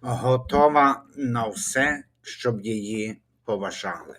готова на все, щоб її поважали.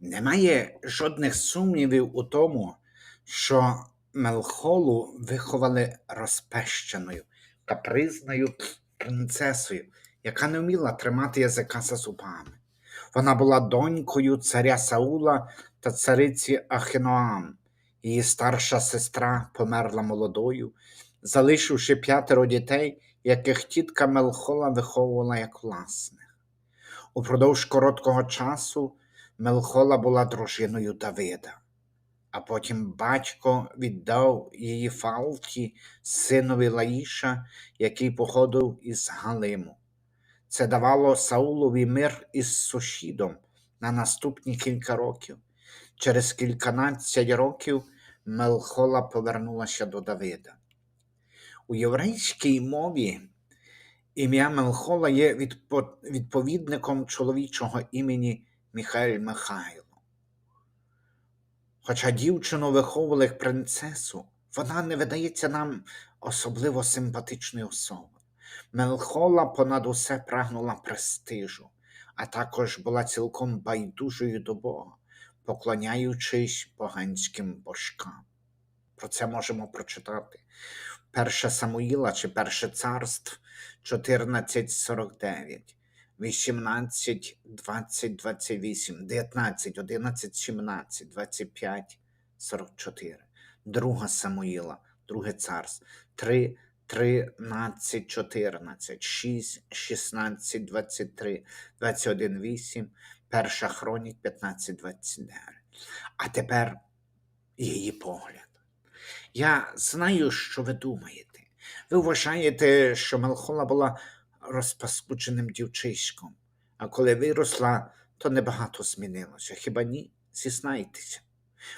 Немає жодних сумнівів у тому, що Мелхолу виховали розпещеною, капризною принцесою, яка не вміла тримати язика за зубами. Вона була донькою царя Саула та цариці Ахіноам. Її старша сестра померла молодою, залишивши п'ятеро дітей, яких тітка Мелхола виховувала як власних. Упродовж короткого часу Мелхола була дружиною Давида, а потім батько віддав її Фалті, синові Лаїша, який походив із Галиму. Це давало Саулові мир із сусідом на наступні кілька років. Через кільканадцять років Мелхола повернулася до Давида. У єврейській мові ім'я Мелхола є відповідником чоловічого імені Михайль Михайло. Хоча дівчину виховували як принцесу, вона не видається нам особливо симпатичною особою. Мелхола понад усе прагнула престижу, а також була цілком байдужою до Бога, поклоняючись поганським божкам. Про це можемо прочитати. Перше Самуїла чи Перше царств? 1449, 18, 20, 28, 19, 11, 17, 25, 44. Друга Самуїла, Друге царств, 3, 13, 14, 6, 16, 23, 21, 8, Перша Хронік 15, 29. А тепер її погляд. Я знаю, що ви думаєте. Ви вважаєте, що Мелхола була розпаскудженим дівчиськом, а коли виросла, то небагато змінилося. Хіба ні? Зізнайтеся.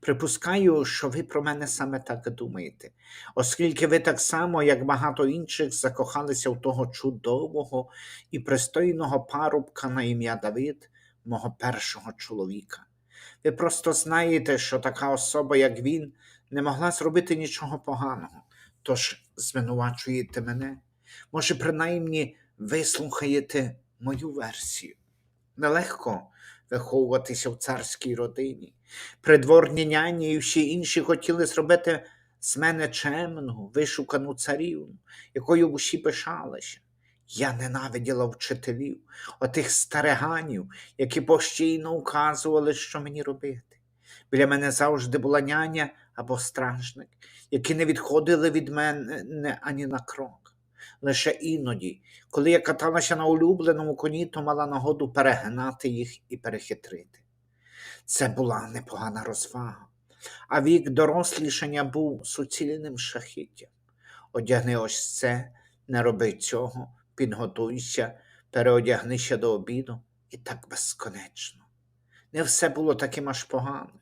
Припускаю, що ви про мене саме так думаєте, оскільки ви так само, як багато інших, закохалися в того чудового і пристойного парубка на ім'я Давид, мого першого чоловіка. Ви просто знаєте, що така особа, як він, не могла зробити нічого поганого, тож звинувачуєте мене. Може, принаймні вислухаєте мою версію. Нелегко виховуватися в царській родині. Придворні няні і всі інші хотіли зробити з мене чемну, вишукану царівну, якою усі пишалися. Я ненавиділа вчителів, отих стариганів, які постійно указували, що мені робити. Біля мене завжди була няня або стражник, які не відходили від мене ані на крок. Лише іноді, коли я каталася на улюбленому коні, то мала нагоду перегнати їх і перехитрити. Це була непогана розвага, а вік дорослішання був суцільним шахіттям. Одягни ось це, не роби цього, підготуйся, переодягнися до обіду і так безконечно. Не все було таким аж поганим.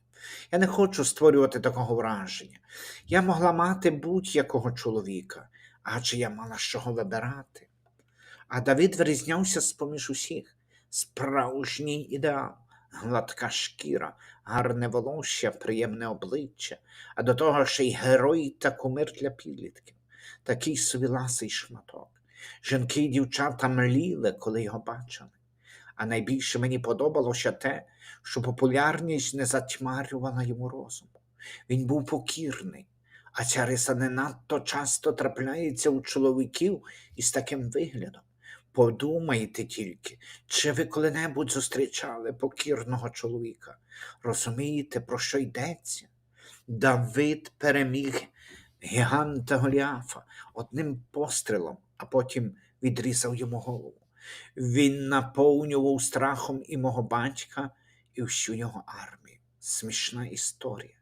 Я не хочу створювати такого враження. Я могла мати будь-якого чоловіка, адже я мала з чого вибирати. А Давид вирізнявся з-поміж усіх справжній ідеал, гладка шкіра, гарне волосся, приємне обличчя, а до того ще й герой та кумир для підлітків, такий собі ласий шматок. Жінки й дівчата мліли, коли його бачили. А найбільше мені подобалося те, що популярність не затьмарювала йому розуму. Він був покірний, а ця риса не надто часто трапляється у чоловіків із таким виглядом. Подумайте тільки, чи ви коли-небудь зустрічали покірного чоловіка? Розумієте, про що йдеться? Давид переміг гіганта Голіафа одним пострілом, а потім відрізав йому голову. Він наповнював страхом і мого батька, і всю його армію. Смішна історія.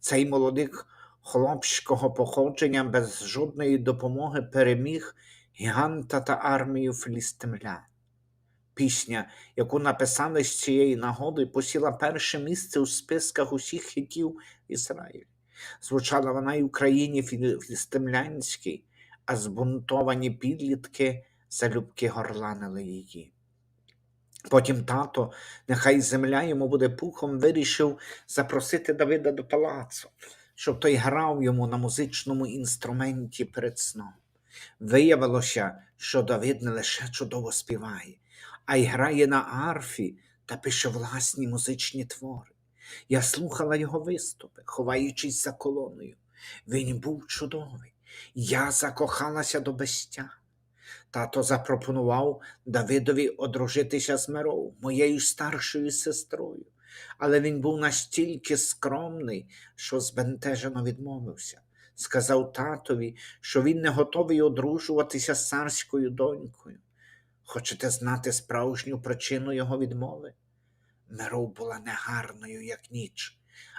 Цей молодик хлопського походження без жодної допомоги переміг гіганта та армію філістимлян. Пісня, яку написали з цієї нагоди, посіла перше місце у списках усіх хітів Ізраїлю. Звучала вона й в країні філі- філістимлянській, а збунтовані підлітки залюбки горланили її. Потім тато, нехай земля йому буде пухом, вирішив запросити Давида до палацу, щоб той грав йому на музичному інструменті перед сном. Виявилося, що Давид не лише чудово співає, а й грає на арфі та пише власні музичні твори. Я слухала його виступи, ховаючись за колоною. Він був чудовий. Я закохалася до безтя. Тато запропонував Давидові одружитися з Миров, моєю старшою сестрою, але він був настільки скромний, що збентежено відмовився. Сказав татові, що він не готовий одружуватися з царською донькою. Хочете знати справжню причину його відмови? Миров була негарною, як ніч,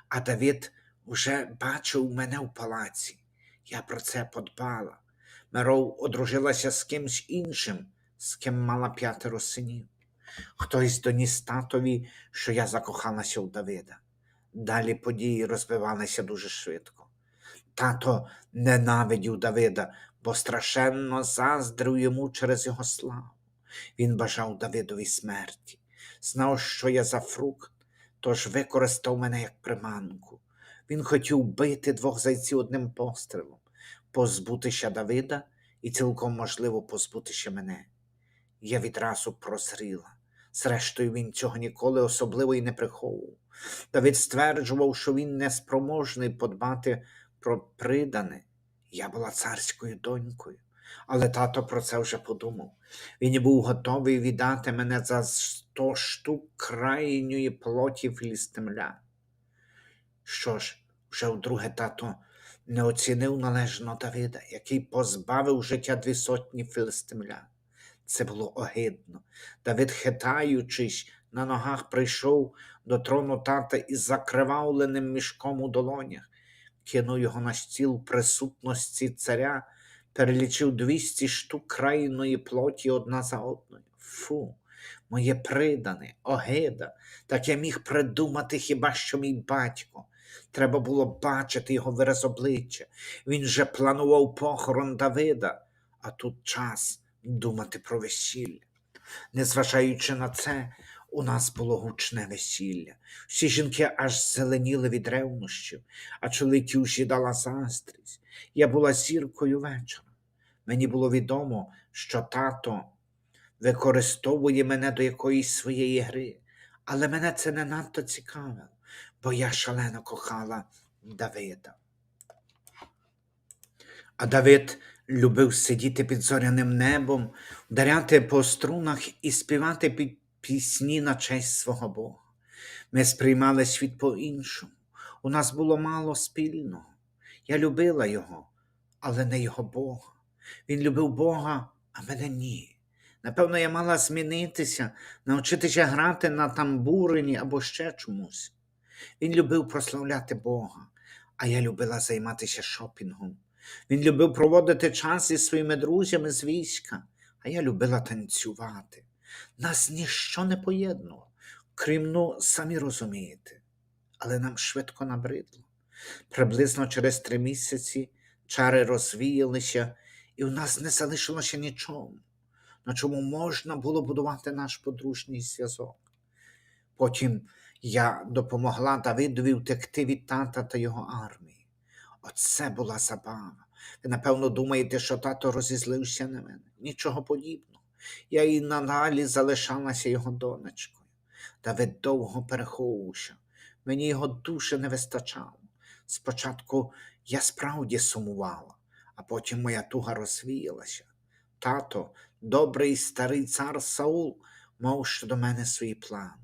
а Давид вже бачив мене в палаці. Я про це подбала. Миров одружилася з кимсь іншим, з ким мала п'ятеро синів. Хтось доніс татові, що я закохалася в Давида. Далі події розвивалися дуже швидко. Тато ненавидів Давида, бо страшенно заздрив йому через його славу. Він бажав Давидові смерті, знав, що я за фрукт, тож використав мене як приманку. Він хотів бити двох зайців одним пострілом, позбутися Давида і цілком можливо позбутися мене. Я відразу прозріла. Зрештою, він цього ніколи особливо і не приховував. Давид стверджував, що він неспроможний подбати про придане. Я була царською донькою, але тато про це вже подумав. Він був готовий віддати мене за сто штук крайньої плоті філістимлян. Що ж, вже вдруге тато не оцінив належно Давида, який позбавив життя дві сотні філистимлян. Це було огидно. Давид, хитаючись, на ногах прийшов до трону тата із закривавленим мішком у долонях, кинув його на стіл присутності царя, перелічив двісті штук крайної плоті одна за одною. Фу, моє придане, огида, так я міг придумати хіба що мій батько. Треба було бачити його вираз обличчя. Він же планував похорон Давида, а тут час думати про весілля. Незважаючи на це, у нас було гучне весілля. Всі жінки аж зеленіли від ревнощів, а чоловіків жідала заздрість. Я була зіркою вечора. Мені було відомо, що тато використовує мене до якоїсь своєї гри, але мене це не надто цікавило, бо я шалено кохала Давида. А Давид любив сидіти під зоряним небом, вдаряти по струнах і співати під пісні на честь свого Бога. Ми сприймали світ по-іншому. У нас було мало спільного. Я любила його, але не його Бога. Він любив Бога, а мене ні. Напевно, я мала змінитися, навчитися грати на тамбурині або ще чомусь. Він любив прославляти Бога, а я любила займатися шопінгом. Він любив проводити час зі своїми друзями з війська, а я любила танцювати. Нас ніщо не поєднувало, крім ну, самі розумієте, але нам швидко набридло. Приблизно через три місяці чари розвіялися, і в нас не залишилося нічого, на чому можна було будувати наш подружній зв'язок. Потім я допомогла Давидові втекти від тата та його армії. Оце була забава. Ви, напевно, думаєте, що тато розізлився на мене. Нічого подібного. Я і надалі залишалася його донечкою. Давид довго переховувався. Мені його дуже не вистачало. Спочатку я справді сумувала, а потім моя туга розвіялася. Тато, добрий старий цар Саул, мав щодо мене свої плани.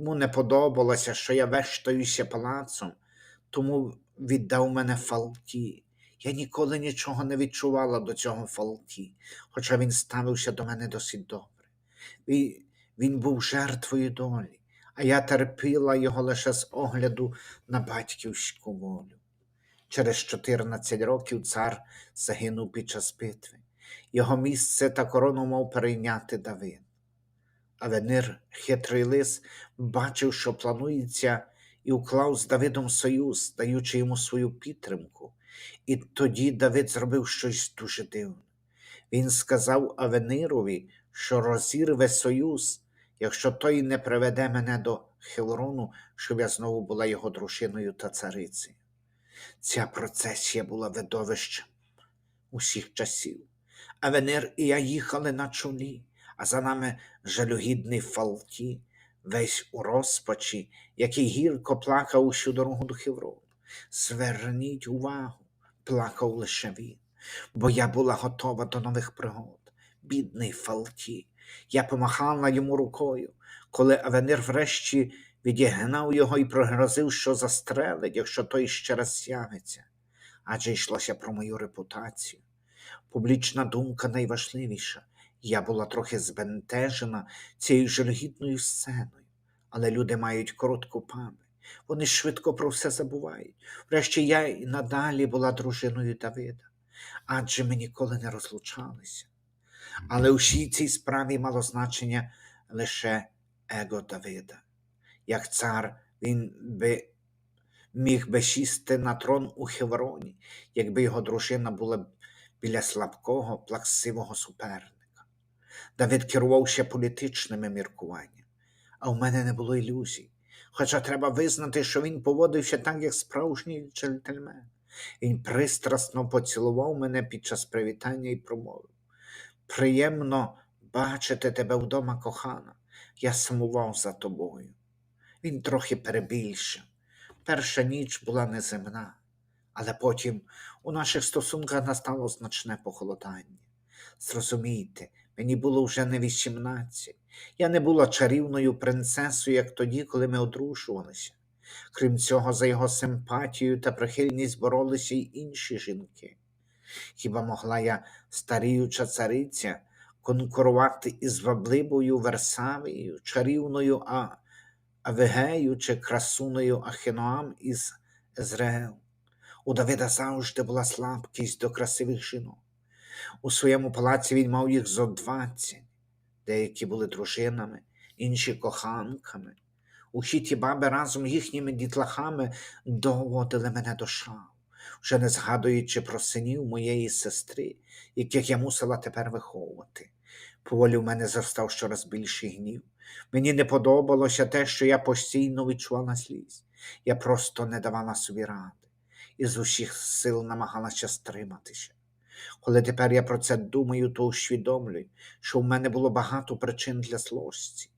Йому не подобалося, що я вештаюся палацом, тому віддав мене фалті. Я ніколи нічого не відчувала до цього фалті, хоча він ставився до мене досить добре. Він, він був жертвою долі, а я терпіла його лише з огляду на батьківську волю. Через 14 років цар загинув під час битви. Його місце та корону мав перейняти Давид. Але Нир, хитрий лис, бачив, що планується, і уклав з Давидом союз, даючи йому свою підтримку. І тоді Давид зробив щось дуже дивне. Він сказав Авенирові, що розірве союз, якщо той не приведе мене до Хеврону, щоб я знову була його дружиною та царицею. Ця процесія була видовищем усіх часів. Авенир і я їхали на чолі, а за нами жалюгідний Фалті, весь у розпачі, який гірко плакав усю дорогу до Хеврону. Зверніть увагу, плакав лише він, бо я була готова до нових пригод. Бідний Фалті. Я помахала йому рукою, коли Авенир врешті відігнав його і пригрозив, що застрелить, якщо той ще раз з'явиться. Адже йшлося про мою репутацію. Публічна думка найважливіша. Я була трохи збентежена цією жалюгідною сценою, але люди мають коротку пам'ять. Вони швидко про все забувають. Врешті я і надалі була дружиною Давида, адже ми ніколи не розлучалися. Але у всій цій справі мало значення лише его Давида. Як цар, він би міг би сісти на трон у Хевроні, якби його дружина була біля слабкого, плаксивого суперника. Давид керував ще політичними міркуваннями, а в мене не було ілюзій. Хоча треба визнати, що він поводився так, як справжній джентльмен. Він пристрасно поцілував мене під час привітання і промовив. Приємно бачити тебе вдома, кохана. Я сумував за тобою. Він трохи перебільшив. Перша ніч була неземна, але потім у наших стосунках настало значне похолодання. Зрозумійте, мені було вже не 18. Я не була чарівною принцесою, як тоді, коли ми одружувалися. Крім цього, за його симпатію та прихильність боролися й інші жінки. Хіба могла я, старіюча цариця, конкурувати із вабливою Версавією, чарівною А... Авегею чи красуною Ахіноам із Езраїл? У Давида завжди була слабкість до красивих жінок. У своєму палаці він мав їх зо двадцять, деякі були дружинами, інші коханками. Усі ті баби разом їхніми дітлахами доводили мене до шалу, вже не згадуючи про синів моєї сестри, яких я мусила тепер виховувати. Поволі в мене зростав щораз більший гнів. Мені не подобалося те, що я постійно відчувала слізь. Я просто не давала собі ради і з усіх сил намагалася стриматися. Коли тепер я про це думаю, то усвідомлюю, що в мене було багато причин для злості.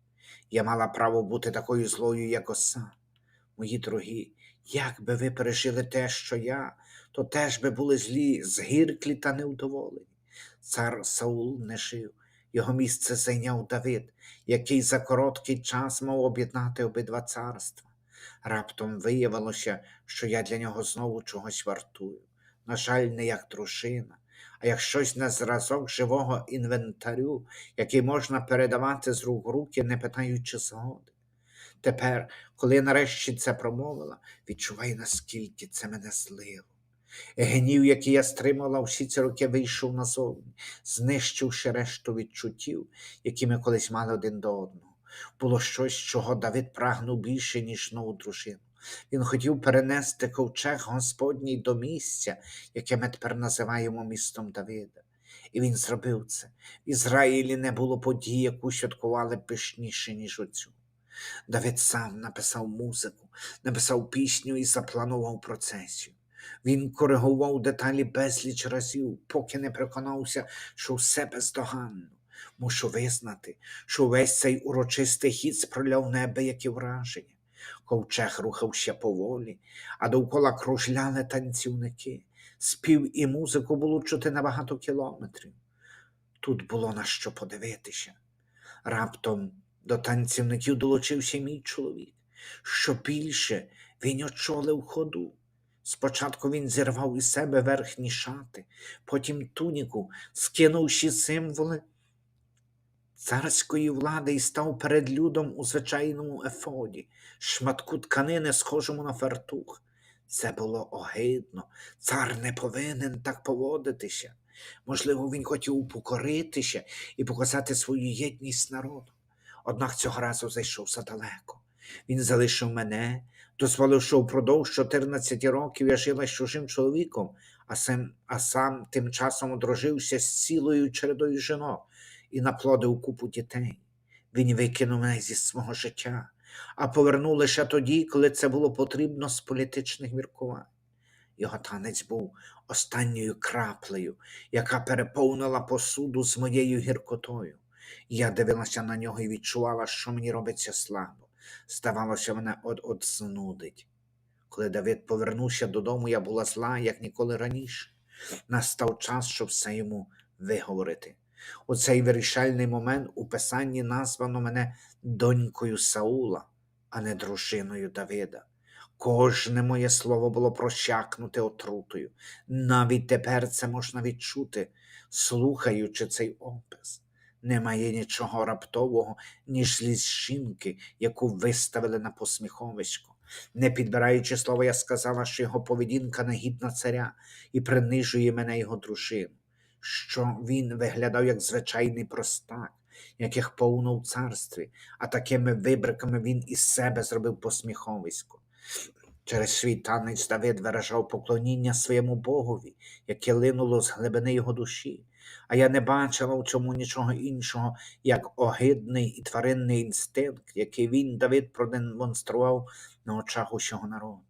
Я мала право бути такою злою, як оса. Мої дорогі, як би ви пережили те, що я, то теж би були злі, згірклі та невдоволені. Цар Саул не жив, його місце зайняв Давид, який за короткий час мав об'єднати обидва царства. Раптом виявилося, що я для нього знову чогось вартую. На жаль, не як дружина, а як щось на зразок живого інвентарю, який можна передавати з рук в руки, не питаючи згоди. Тепер, коли нарешті це промовила, відчуваю, наскільки це мене злило. Гнів, який я стримала всі ці роки, вийшов назовні, знищивши решту відчуттів, які ми колись мали один до одного. Було щось, чого Давид прагнув більше, ніж нову дружину. Він хотів перенести ковчег Господній до місця, яке ми тепер називаємо містом Давида. І він зробив це. В Ізраїлі не було події, яку святкували пишніше, ніж оцю. Давид сам написав музику, написав пісню і запланував процесію. Він коригував деталі безліч разів, поки не переконався, що все бездоганно. Мушу визнати, що весь цей урочистий хід спроляв неабиякі враження. Ковчег рухався поволі, а довкола кружляли танцівники. Спів і музику було чути на багато кілометрів. Тут було на що подивитися. Раптом до танцівників долучився мій чоловік. Що більше він очолив ходу. Спочатку він зірвав із себе верхні шати, потім туніку, скинувши символи царської влади і став перед людом у звичайному ефоді, шматку тканини, схожому на фартух. Це було огидно. Цар не повинен так поводитися. Можливо, він хотів упокоритися і показати свою єдність народу. Однак цього разу зайшов задалеко. Він залишив мене, дозволив, що впродовж 14 років я жила з чужим чоловіком, а сам, а сам тим часом одружився з цілою чередою жінок і наплодив купу дітей. Він викинув мене зі свого життя, а повернув лише тоді, коли це було потрібно з політичних міркувань. Його танець був останньою краплею, яка переповнила посуду з моєю гіркотою. Я дивилася на нього і відчувала, що мені робиться слабо. Здавалося, мене от-от знудить. Коли Давид повернувся додому, я була зла, як ніколи раніше. Настав час, щоб все йому виговорити. У цей вирішальний момент у писанні названо мене донькою Саула, а не дружиною Давида. Кожне моє слово було прощакнуте отрутою. Навіть тепер це можна відчути, слухаючи цей опис. Немає нічого раптового, ніж злість жінки, яку виставили на посміховисько. Не підбираючи слова, я сказала, що його поведінка негідна царя і принижує мене його дружину, що він виглядав як звичайний простак, яких повно в царстві, а такими вибриками він із себе зробив посміховисько. Через свій танець Давид виражав поклоніння своєму Богові, яке линуло з глибини його душі, а я не бачила в цьому нічого іншого, як огидний і тваринний інстинкт, який він, Давид, продемонстрував на очах усього народу.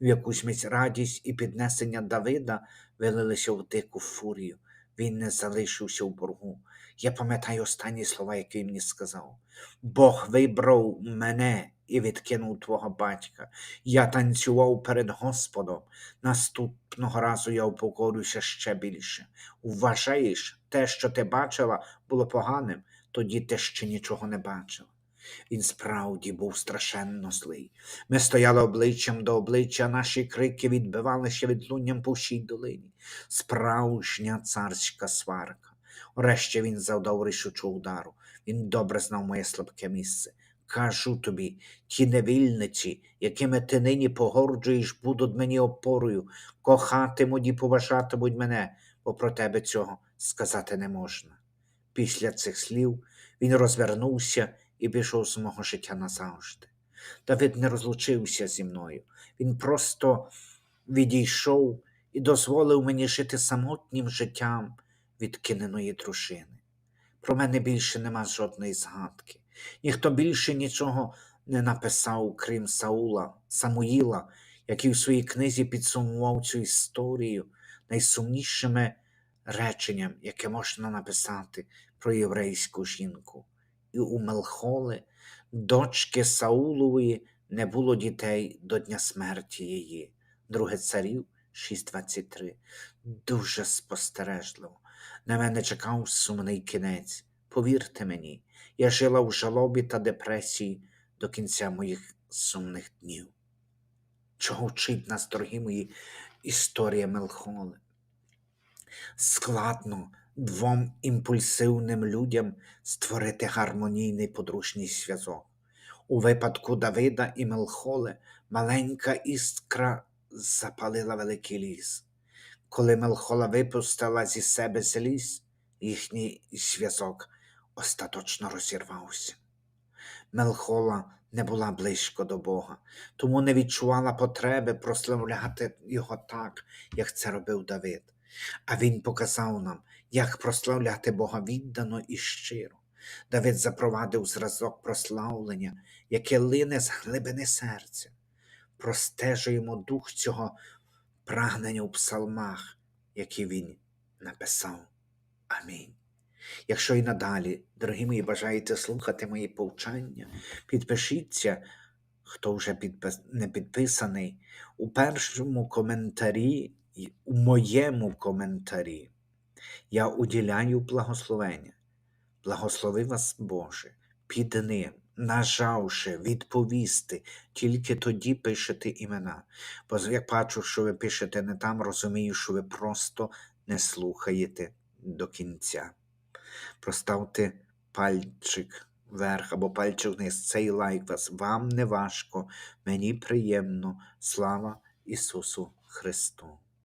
В якусь мить радість і піднесення Давида вилилися в дику фурію. Він не залишився в боргу. Я пам'ятаю останні слова, які він мені сказав. Бог вибрав мене і відкинув твого батька. Я танцював перед Господом. Наступного разу я упокорюся ще більше. Вважаєш, те, що ти бачила, було поганим, тоді ти ще нічого не бачила. Він справді був страшенно злий. Ми стояли обличчям до обличчя, наші крики відбивалися відлунням по всій долині. Справжня царська сварка. Врешті він завдав рішучу удару. Він добре знав моє слабке місце. Кажу тобі, ті невільниці, якими ти нині погорджуєш, будуть мені опорою, кохатимуть і поважатимуть мене, бо про тебе цього сказати не можна. Після цих слів він розвернувся і пішов з мого життя назавжди. Давид не розлучився зі мною. Він просто відійшов і дозволив мені жити самотнім життям відкиненої дружини. Про мене більше нема жодної згадки. Ніхто більше нічого не написав, крім Саула, Самуїла, який в своїй книзі підсумував цю історію найсумнішими реченням, яке можна написати про єврейську жінку. І у Мелхоли, дочки Саулової, не було дітей до дня смерті її. Друге царів 6.23. Дуже спостережливо. На мене чекав сумний кінець. Повірте мені, я жила в жалобі та депресії до кінця моїх сумних днів. Чого вчить нас, дорогі мої, історія Мелхоли? Складно двом імпульсивним людям створити гармонійний подружній зв'язок. У випадку Давида і Мелхоли маленька іскра запалила великий ліс. Коли Мелхола випустила зі себе злість, їхній зв'язок остаточно розірвався. Мелхола не була близько до Бога, тому не відчувала потреби прославляти його так, як це робив Давид. А він показав нам, як прославляти Бога віддано і щиро. Давид запровадив зразок прославлення, яке лине з глибини серця. Простежуємо дух цього прагнення у псалмах, які він написав. Амінь. Якщо і надалі, дорогі мої, бажаєте слухати мої повчання, підпишіться, хто вже підпис... не підписаний, у першому коментарі, у моєму коментарі я уділяю благословення. Благослови вас, Боже, під ним, нажавши відповісти, тільки тоді пишете імена. Бо як бачу, що ви пишете не там, розумію, що ви просто не слухаєте до кінця. Проставте пальчик вверх або пальчик вниз. Цей лайк вас. Вам не важко, мені приємно. Слава Ісусу Христу!